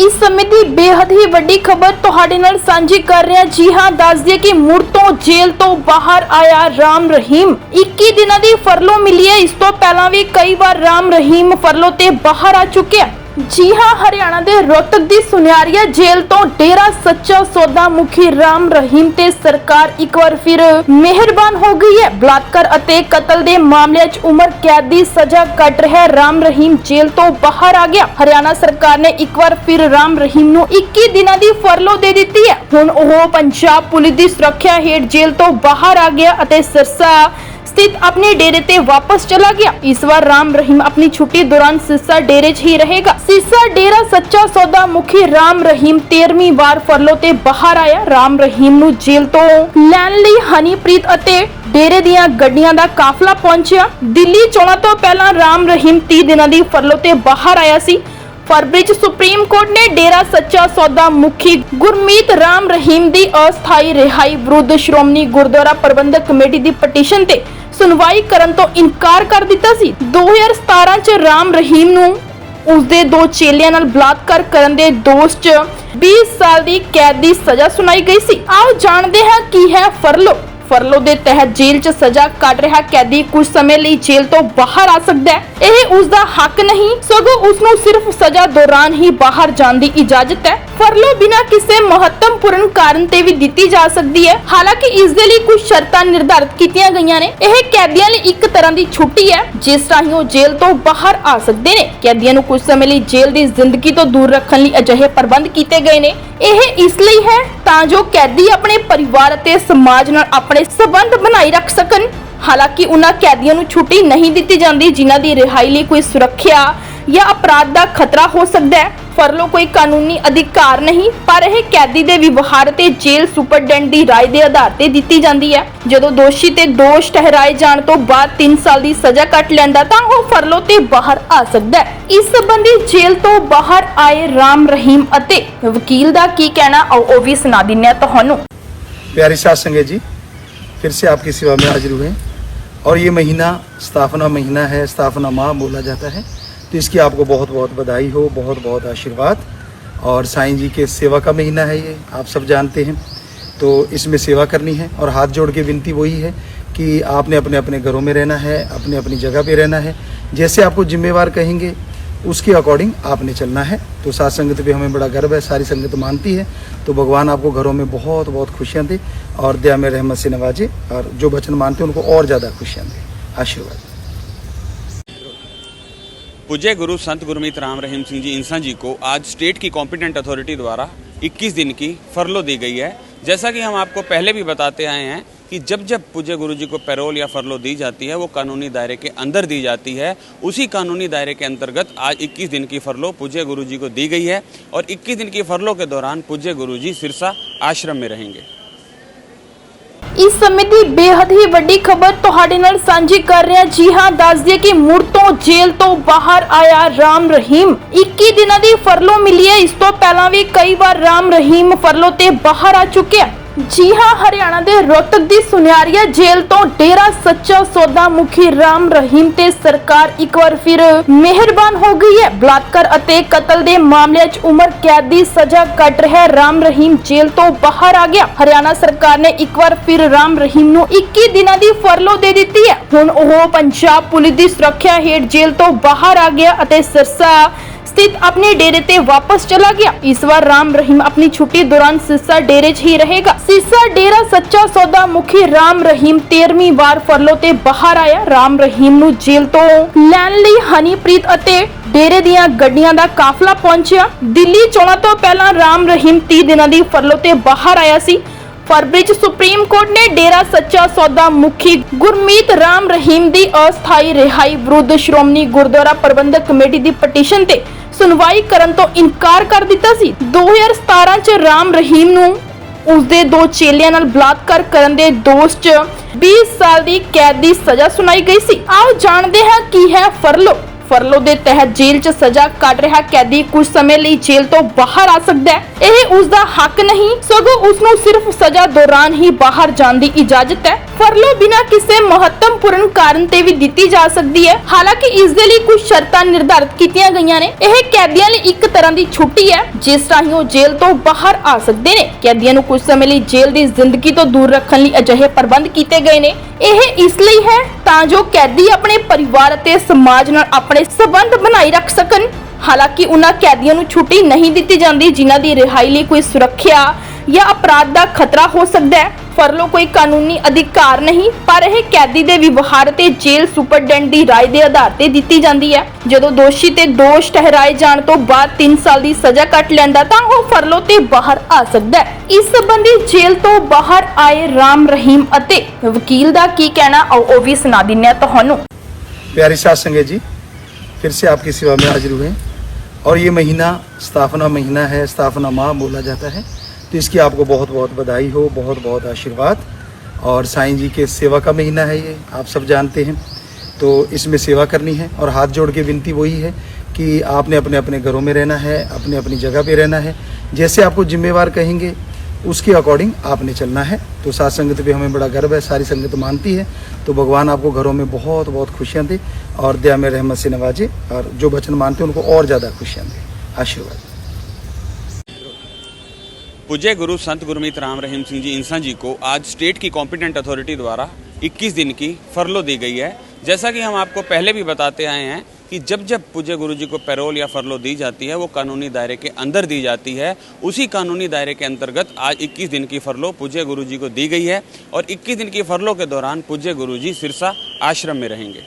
ਇਸ ਸਮੇਂ ਦੀ ਬੇਹੱਦ ਹੀ ਵੱਡੀ ਖਬਰ ਤੁਹਾਡੇ ਨਾਲ ਸਾਂਝੀ ਕਰ ਰਿਹਾ ਜੀ ਹਾਂ, ਦੱਸ ਦਈਏ ਕਿ ਮੁੜ ਤੋਂ ਜੇਲ੍ਹ ਤੋਂ ਬਾਹਰ ਆਇਆ ਰਾਮ ਰਹੀਮ। 21 ਦਿਨਾਂ ਦੀ ਫਰਲੋ ਮਿਲੀ ਹੈ। ਇਸ ਤੋਂ ਪਹਿਲਾਂ ਵੀ ਕਈ ਵਾਰ ਰਾਮ ਰਹੀਮ ਫਰਲੋ ਤੇ ਬਾਹਰ ਆ ਚੁੱਕਿਆ ਜੀ ਹਾਂ, ਹਰਿਆਣਾ ਦੇ ਰੋਹਤਕ ਦੀ ਸੁਨਿਆਰੀਆ ਜੇਲ੍ਹ ਤੋਂ ਡੇਰਾ ਸੱਚਾ ਸੌਦਾ ਮੁਖੀ ਰਾਮ ਰਹੀਮ ਤੇ ਸਰਕਾਰ ਇੱਕ ਵਾਰ ਫਿਰ ਮਿਹਰਬਾਨ ਹੋ ਗਈ ਹੈ। ਬਲਾਤਕਾਰ ਅਤੇ ਕਤਲ ਦੇ ਮਾਮਲਿਆਂ 'ਚ ਉਮਰ, ਕੈਦ ਦੀ ਸਜ਼ਾ ਕੱਟ ਰਿਹਾ ਰਾਮ ਰਹੀਮ ਜੇਲ੍ਹ ਤੋਂ ਬਾਹਰ ਆ ਗਿਆ। ਹਰਿਆਣਾ ਸਰਕਾਰ ਨੇ ਇੱਕ ਵਾਰ ਫਿਰ ਰਾਮ ਰਹੀਮ ਨੂੰ 21 ਦਿਨਾਂ ਦੀ ਫਰਲੋ ਦੇ ਦਿੱਤੀ ਹੈ। ਹੁਣ ਉਹ ਪੰਜਾਬ ਪੁਲਿਸ ਦੀ ਸੁਰੱਖਿਆ ਹੇਠ ਜੇਲ੍ਹ ਤੋਂ ਬਾਹਰ ਆ ਗਿਆ ਅਤੇ ਸਿਰਸਾ ਸਥਿਤ ਆਪਣੇ ਡੇਰੇ ਤੇ ਵਾਪਸ ਚਲਾ ਗਿਆ। ਇਸ ਵਾਰ ਰਾਮ ਰਹੀਮ ਆਪਣੀ ਛੁੱਟੀ ਦੌਰਾਨ ਸਿਰਸਾ ਡੇਰੇ 'ਚ ਹੀ ਰਹੇਗਾ। ਸਿਰਸਾ ਡੇਰਾ ਸੱਚਾ ਸੌਦਾ ਮੁਖੀ ਰਾਮ ਰਹੀਮ 13ਵੀਂ ਵਾਰ ਫਰਲੋ ਤੇ ਬਾਹਰ ਆਇਆ। ਰਾਮ ਰਹੀਮ ਨੂੰ ਜੇਲ੍ਹ ਤੋਂ ਲੈਣ ਲਈ ਹਨੀਪ੍ਰੀਤ ਅਤੇ ਡੇਰੇ ਦੀਆਂ ਗੱਡੀਆਂ ਦਾ ਕਾਫਲਾ ਪਹੁੰਚਿਆ। ਦਿੱਲੀ ਚੋਣਾਂ ਤੋਂ ਪਹਿਲਾਂ ਰਾਮ ਰਹੀਮ 30 ਦਿਨਾਂ ਦੀ ਫਰਲੋ ਤੇ ਬਾਹਰ ਆਇਆ ਸੀ। ਫਰਵਰੀ ਚ ਸੁਪਰੀਮ ਕੋਰਟ ਨੇ ਡੇਰਾ ਸੱਚਾ ਸੌਦਾ ਮੁਖੀ ਗੁਰਮੀਤ ਰਾਮ ਰਹੀਮ ਦੀ ਅਸਥਾਈ ਰਿਹਾਈ ਵਿਰੁੱਧ ਸ਼੍ਰੋਮਣੀ ਗੁਰਦੁਆਰਾ ਪ੍ਰਬੰਧਕ ਕਮੇਟੀ ਦੀ ਪਟੀਸ਼ਨ ਤੇ ਸੁਣਵਾਈ ਕਰਨ ਤੋਂ ਇਨਕਾਰ ਕਰ ਦਿੱਤਾ ਸੀ। 2017 ਚ ਰਾਮ ਰਹੀਮ ਨੂੰ ਉਸਦੇ ਦੋ ਚੇਲਿਆਂ ਨਾਲ ਬਲਾਤਕਾਰ ਕਰਨ ਦੇ ਦੋਸ਼ 'ਚ 20 ਸਾਲ ਦੀ ਕੈਦ ਦੀ ਸਜ਼ਾ ਸੁਣਾਈ ਗਈ ਸੀ। ਆਓ ਜਾਣਦੇ ਹਾਂ ਕੀ ਹੈ ਫਰਲੋ। ਫਰਲੋ ਦੇ ਤਹਿਤ ਜੇਲ੍ਹ 'ਚ ਸਜ਼ਾ ਕੱਟ ਰਿਹਾ ਕੈਦੀ ਕੁਝ ਸਮੇਂ ਲਈ ਜੇਲ੍ਹ ਤੋਂ ਬਾਹਰ ਆ ਸਕਦਾ ਹੈ। ਇਹ ਉਸ ਦਾ ਹੱਕ ਨਹੀਂ, ਸਗੋਂ ਉਸ ਨੂੰ ਸਿਰਫ ਸਜ਼ਾ ਦੌਰਾਨ ਹੀ ਬਾਹਰ ਜਾਣ ਦੀ ਇਜਾਜ਼ਤ ਹੈ। ਫਰਲੋ ਬਿਨਾਂ ਕਿਸੇ ਮਹੱਤਵਪੂਰਨ ਕਾਰਨ ਤੇ ਵੀ ਦਿੱਤੀ ਜਾ ਸਕਦੀ ਹੈ। ਹਾਲਾਂਕਿ ਇਸ ਦੇ ਲਈ ਕੁਝ ਸ਼ਰਤਾਂ ਨਿਰਧਾਰਤ ਕੀਤੀਆਂ ਗਈਆਂ ਨੇ। ਇਹ ਕੈਦੀਆਂ ਲਈ ਇੱਕ ਤਰ੍ਹਾਂ ਦੀ ਛੁੱਟੀ ਹੈ, ਜਿਸ ਰਾਹੀਂ ਉਹ ਜੇਲ੍ਹ ਤੋਂ ਬਾਹਰ ਆ ਸਕਦੇ ਨੇ। ਕੈਦੀਆਂ ਨੂੰ ਕੁਝ ਸਮੇਂ ਲਈ ਜੇਲ੍ਹ ਦੀ ਜ਼ਿੰਦਗੀ ਤੋਂ ਦੂਰ ਰੱਖਣ ਲਈ ਅਜਿਹੇ ਪ੍ਰਬੰਧ ਕੀਤੇ ਗਏ ਨੇ। ਇਹ ਇਸ ਲਈ ਹੈ ਤਾਂ ਜੋ ਕੈਦੀ ਆਪਣੇ ਪਰਿਵਾਰ ਅਤੇ ਸਮਾਜ ਨਾਲ ਆਪਣੇ ਨਾਲ ਸਬੰਧ ਬਣਾਈ ਰੱਖ ਸਕਣ। ਹਾਲਾਂਕਿ ਉਹਨਾਂ ਕੈਦੀਆਂ ਨੂੰ ਛੁੱਟੀ ਨਹੀਂ ਦਿੱਤੀ ਜਾਂਦੀ, ਜਿਨ੍ਹਾਂ ਦੀ ਰਿਹਾਈ ਲਈ ਕੋਈ ਸੁਰੱਖਿਆ ਜਾਂ ਅਪਰਾਧ ਦਾ ਖਤਰਾ ਹੋ ਸਕਦਾ ਹੈ। ਫਰਲੋ ਕੋਈ ਕਾਨੂੰਨੀ ਅਧਿਕਾਰ ਨਹੀਂ, ਪਰ ਇਹ ਕੈਦੀ ਦੇ ਵਿਵਹਾਰ ਤੇ ਜੇਲ੍ਹ ਸੁਪਰਡੈਂਟ ਦੀ رائے ਦੇ ਆਧਾਰ ਤੇ ਦਿੱਤੀ ਜਾਂਦੀ ਹੈ। ਜਦੋਂ ਦੋਸ਼ੀ ਤੇ ਦੋਸ਼ ਠਹਿਰਾਏ ਜਾਣ ਤੋਂ ਬਾਅਦ 3 ਸਾਲ ਦੀ ਸਜ਼ਾ ਕੱਟ ਲੈਂਦਾ, ਤਾਂ ਉਹ ਫਰਲੋ ਤੇ ਬਾਹਰ ਆ ਸਕਦਾ ਇਸ ਸੰਬੰਧੀ ਜੇਲ੍ਹ ਤੋਂ ਬਾਹਰ ਆਏ ਰਾਮ ਰਹੀਮ ਅਤੇ ਵਕੀਲ ਦਾ ਕੀ ਕਹਿਣਾ, ਉਹ ਵੀ ਸੁਣਾ ਦਿੰਨੇ ਆ ਤੁਹਾਨੂੰ। ਪਿਆਰੀ ਸਾਧ ਸੰਗਤ ਜੀ फिर से आपकी सेवा में हाजिर हुए और ये महीना स्थापना महीना है, स्थापना माह बोला जाता है। तो इसकी आपको बहुत बहुत बधाई हो बहुत बहुत आशीर्वाद। और साईं जी के सेवा का महीना है ये, आप सब जानते हैं। तो इसमें सेवा करनी है और हाथ जोड़ के विनती वही है कि आपने अपने अपने घरों में रहना है अपने अपनी जगह पे रहना है। जैसे आपको जिम्मेवार कहेंगे उसके अकॉर्डिंग आपने चलना है। तो सात संगत पे हमें बड़ा गर्व है, सारी संगत मानती है। तो भगवान आपको घरों में बहुत बहुत खुशियाँ दे और दया में रहमत से नवाजे और जो वचन मानते हैं उनको और ज़्यादा खुशियाँ दे। आशीर्वाद। पूज्य गुरु संत गुरमीत राम रहीम सिंह जी इंसा जी को आज स्टेट की कॉम्पिटेंट अथॉरिटी द्वारा 21 दिन की फरलो दी गई है। जैसा कि हम आपको पहले भी बताते आए हैं कि जब जब पूज्य गुरु जी को पैरोल या फरलो दी जाती है वो कानूनी दायरे के अंदर दी जाती है उसी कानूनी दायरे के अंतर्गत आज 21 दिन की फरलो पूज्य गुरु जी को दी गई है और 21 दिन की फरलो के दौरान पूज्य गुरु जी सिरसा आश्रम में रहेंगे ਇਸ ਸਮੇਂ ਦੀ ਬੇਹੱਦ ਹੀ ਵੱਡੀ ਖਬਰ ਤੁਹਾਡੇ ਨਾਲ ਸਾਂਝੀ ਕਰ ਰਿਹਾ ਜੀ ਹਾਂ ਦੱਸ ਦਈਏ ਕਿ ਮੁੜ ਤੋਂ ਜੇਲ੍ਹ ਤੋਂ ਬਾਹਰ ਆਇਆ ਰਾਮ ਰਹੀਮ 21 ਦਿਨਾਂ ਦੀ ਫਰਲੋ ਮਿਲੀ ਹੈ ਇਸ ਤੋਂ ਪਹਿਲਾਂ ਵੀ ਕਈ ਵਾਰ ਰਾਮ ਰਹੀਮ ਫਰਲੋ ਤੇ ਬਾਹਰ ਆ ਚੁੱਕਿਆ ਜੀ ਹਾਂ, ਹਰਿਆਣਾ ਦੇ ਰੋਹਤਕ ਦੀ ਸੁਨਿਆਰੀਆ ਜੇਲ੍ਹ ਤੋਂ ਡੇਰਾ ਸੱਚਾ ਸੌਦਾ ਮੁਖੀ ਰਾਮ ਰਹੀਮ ਤੇ ਸਰਕਾਰ ਇੱਕ ਵਾਰ ਫਿਰ ਮਿਹਰਬਾਨ ਹੋ ਗਈ ਹੈ। ਬਲਾਤਕਾਰ ਅਤੇ ਕਤਲ ਦੇ ਮਾਮਲਿਆਂ 'ਚ ਉਮਰ, ਕੈਦ ਦੀ ਸਜ਼ਾ ਕੱਟ ਰਿਹਾ ਰਾਮ ਰਹੀਮ ਜੇਲ੍ਹ ਤੋਂ ਬਾਹਰ ਆ ਗਿਆ। ਹਰਿਆਣਾ ਸਰਕਾਰ ਨੇ ਇੱਕ ਵਾਰ ਫਿਰ ਰਾਮ ਰਹੀਮ ਨੂੰ 21 ਦਿਨਾਂ ਦੀ ਫਰਲੋ ਦੇ ਦਿੱਤੀ ਹੈ। ਹੁਣ ਉਹ ਪੰਜਾਬ ਪੁਲਿਸ ਦੀ ਸੁਰੱਖਿਆ ਹੇਠ ਜੇਲ੍ਹ ਤੋਂ ਬਾਹਰ ਆ ਗਿਆ ਅਤੇ ਸਿਰਸਾ ਸਥਿਤ ਆਪਣੇ ਡੇਰੇ ਤੇ ਵਾਪਸ ਚਲਾ ਗਿਆ। ਇਸ ਵਾਰ ਰਾਮ ਰਹੀਮ ਆਪਣੀ ਛੁੱਟੀ ਦੌਰਾਨ ਸਿਰਸਾ ਡੇਰੇ 'ਚ ਹੀ ਰਹੇਗਾ। ਸਿਰਸਾ ਡੇਰਾ ਸੱਚਾ ਸੌਦਾ ਮੁਖੀ ਰਾਮ ਰਹੀਮ 13ਵੀਂ ਵਾਰ ਫਰਲੋ ਤੇ ਬਾਹਰ ਆਇਆ। ਰਾਮ ਰਹੀਮ ਨੂੰ ਜੇਲ੍ਹ ਤੋਂ ਲੈਣ ਲਈ ਹਨੀਪ੍ਰੀਤ ਅਤੇ ਡੇਰੇ ਦੀਆਂ ਗੱਡੀਆਂ ਦਾ ਕਾਫਲਾ ਪਹੁੰਚਿਆ। ਦਿੱਲੀ ਚੋਣਾਂ ਤੋਂ ਪਹਿਲਾਂ ਰਾਮ ਰਹੀਮ 30 ਦਿਨਾਂ ਦੀ ਫਰਲੋ ਤੇ ਬਾਹਰ ਆਇਆ ਸੀ। ਫਰਵਰੀ ਚ ਸੁਪਰੀਮ ਕੋਰਟ ਨੇ ਡੇਰਾ ਸੱਚਾ ਸੌਦਾ ਮੁਖੀ ਗੁਰਮੀਤ ਰਾਮ ਰਹੀਮ ਦੀ ਅਸਥਾਈ ਰਿਹਾਈ ਵਿਰੁੱਧ ਸ਼੍ਰੋਮਣੀ ਗੁਰਦੁਆਰਾ ਪ੍ਰਬੰਧਕ ਕਮੇਟੀ ਦੀ ਪਟੀਸ਼ਨ ਤੇ ਸੁਣਵਾਈ ਕਰਨ ਤੋਂ ਇਨਕਾਰ ਕਰ ਦਿੱਤਾ ਸੀ। 2017 ਚ ਰਾਮ ਰਹੀਮ ਨੂੰ ਉਸਦੇ ਦੋ ਚੇਲਿਆਂ ਨਾਲ ਬਲਾਤਕਾਰ ਕਰਨ ਦੇ ਦੋਸ਼ 'ਚ 20 ਸਾਲ ਦੀ ਕੈਦ ਦੀ ਸਜ਼ਾ ਸੁਣਾਈ ਗਈ ਸੀ। ਆਓ ਜਾਣਦੇ ਹਾਂ ਕੀ ਹੈ ਫਰਲੋ। ਫਰਲੋ ਦੇ ਤਹਿਤ ਜੇਲ੍ਹ 'ਚ ਸਜ਼ਾ ਕੱਟ ਰਿਹਾ ਕੈਦੀ ਕੁਝ ਸਮੇਂ ਲਈ ਜੇਲ੍ਹ ਤੋਂ ਬਾਹਰ ਆ ਸਕਦਾ ਹੈ। ਇਹ ਉਸ ਦਾ ਹੱਕ ਨਹੀਂ, ਸਗੋਂ ਉਸ ਨੂੰ ਸਿਰਫ ਸਜ਼ਾ ਦੌਰਾਨ ਹੀ ਬਾਹਰ ਜਾਣ ਦੀ ਇਜਾਜ਼ਤ ਹੈ। ਫਰਲੋ ਬਿਨਾਂ ਕਿਸੇ ਮਹੱਤਵਪੂਰਨ ਕਾਰਨ ਤੇ ਵੀ ਦਿੱਤੀ ਜਾ ਸਕਦੀ ਹੈ। ਹਾਲਾਂਕਿ ਇਸ ਦੇ ਲਈ ਕੁਝ ਸ਼ਰਤਾਂ ਨਿਰਧਾਰਤ ਕੀਤੀਆਂ ਗਈਆਂ ਨੇ। ਇਹ ਕੈਦੀਆਂ ਲਈ ਇੱਕ ਤਰ੍ਹਾਂ ਦੀ ਛੁੱਟੀ ਹੈ, ਜਿਸ ਰਾਹੀਂ ਉਹ ਜੇਲ੍ਹ ਤੋਂ ਬਾਹਰ ਆ ਸਕਦੇ ਨੇ। ਕੈਦੀਆਂ ਨੂੰ ਕੁਝ ਸਮੇਂ ਲਈ ਜੇਲ੍ਹ ਦੀ ਜ਼ਿੰਦਗੀ ਤੋਂ ਦੂਰ ਰੱਖਣ ਲਈ ਅਜਿਹੇ ਪ੍ਰਬੰਧ ਕੀਤੇ ਗਏ ਨੇ। ਇਹ ਇਸ ਲਈ ਹੈ ਤਾਂ ਜੋ ਕੈਦੀ ਆਪਣੇ ਪਰਿਵਾਰ ਅਤੇ ਸਮਾਜ ਨਾਲ ਆਪਣੇ ਨਾਲ ਸਬੰਧ ਬਣਾਈ ਰੱਖ ਸਕਣ। ਹਾਲਾਂਕਿ ਉਹਨਾਂ ਕੈਦੀਆਂ ਨੂੰ ਛੁੱਟੀ ਨਹੀਂ ਦਿੱਤੀ ਜਾਂਦੀ, ਜਿਨ੍ਹਾਂ ਦੀ ਰਿਹਾਈ ਲਈ ਕੋਈ ਸੁਰੱਖਿਆ ਜਾਂ ਅਪਰਾਧ ਦਾ ਖਤਰਾ ਹੋ ਸਕਦਾ ਹੈ। ਫਰਲੋ ਕੋਈ ਕਾਨੂੰਨੀ ਅਧਿਕਾਰ ਨਹੀਂ, ਪਰ ਇਹ ਕੈਦੀ ਦੇ ਵਿਵਹਾਰ ਤੇ ਜੇਲ੍ਹ ਸੁਪਰਡੈਂਟ ਦੀ رائے ਦੇ ਆਧਾਰ ਤੇ ਦਿੱਤੀ ਜਾਂਦੀ ਹੈ। ਜਦੋਂ ਦੋਸ਼ੀ ਤੇ ਦੋਸ਼ ਠਹਿਰਾਏ ਜਾਣ ਤੋਂ ਬਾਅਦ 3 ਸਾਲ ਦੀ ਸਜ਼ਾ ਕੱਟ ਲੈਂਦਾ, ਤਾਂ ਉਹ ਫਰਲੋ ਤੇ ਬਾਹਰ ਆ ਸਕਦਾ ਇਸ ਸੰਬੰਧੀ ਜੇਲ੍ਹ ਤੋਂ ਬਾਹਰ ਆਏ ਰਾਮ ਰਹੀਮ ਅਤੇ ਵਕੀਲ ਦਾ ਕੀ ਕਹਿਣਾ, ਉਹ ਵੀ ਸੁਣਾ ਦਿੰਨੇ ਆ ਤੁਹਾਨੂੰ। ਪਿਆਰੀ ਸਾਧ ਸੰਗਤ ਜੀ फिर से आपकी सेवा में हाजिर हुए और ये महीना स्थापना महीना है, स्थापना माह बोला जाता है। तो इसकी आपको बहुत बहुत बधाई हो बहुत बहुत आशीर्वाद। और साईं जी के सेवा का महीना है ये, आप सब जानते हैं। तो इसमें सेवा करनी है और हाथ जोड़ के विनती वही है कि आपने अपने अपने घरों में रहना है अपने अपनी जगह पे रहना है। जैसे आपको जिम्मेवार कहेंगे, उसके अकॉर्डिंग आपने चलना है। तो सात संगत पे हमें बड़ा गर्व है, सारी संगत मानती है। तो भगवान आपको घरों में बहुत बहुत खुशियाँ दे। और दया में रहमत से नवाजे, और जो वचन मानते हैं उनको और ज़्यादा खुशियाँ दे आशीर्वाद। पूज्य गुरु संत गुरमीत राम रहीम सिंह जी इंसा जी को आज स्टेट की कॉम्पिटेंट अथॉरिटी द्वारा 21 दिन की फरलो दी गई है। जैसा कि हम आपको पहले भी बताते आए हैं कि जब जब पूज्य गुरु जी को पैरोल या फरलो दी जाती है, वो कानूनी दायरे के अंदर दी जाती है। उसी कानूनी दायरे के अंतर्गत आज 21 दिन की फरलो पूज्य गुरु जी को दी गई है, और 21 दिन की फरलो के दौरान पूज्य गुरु जी सिरसा आश्रम में रहेंगे।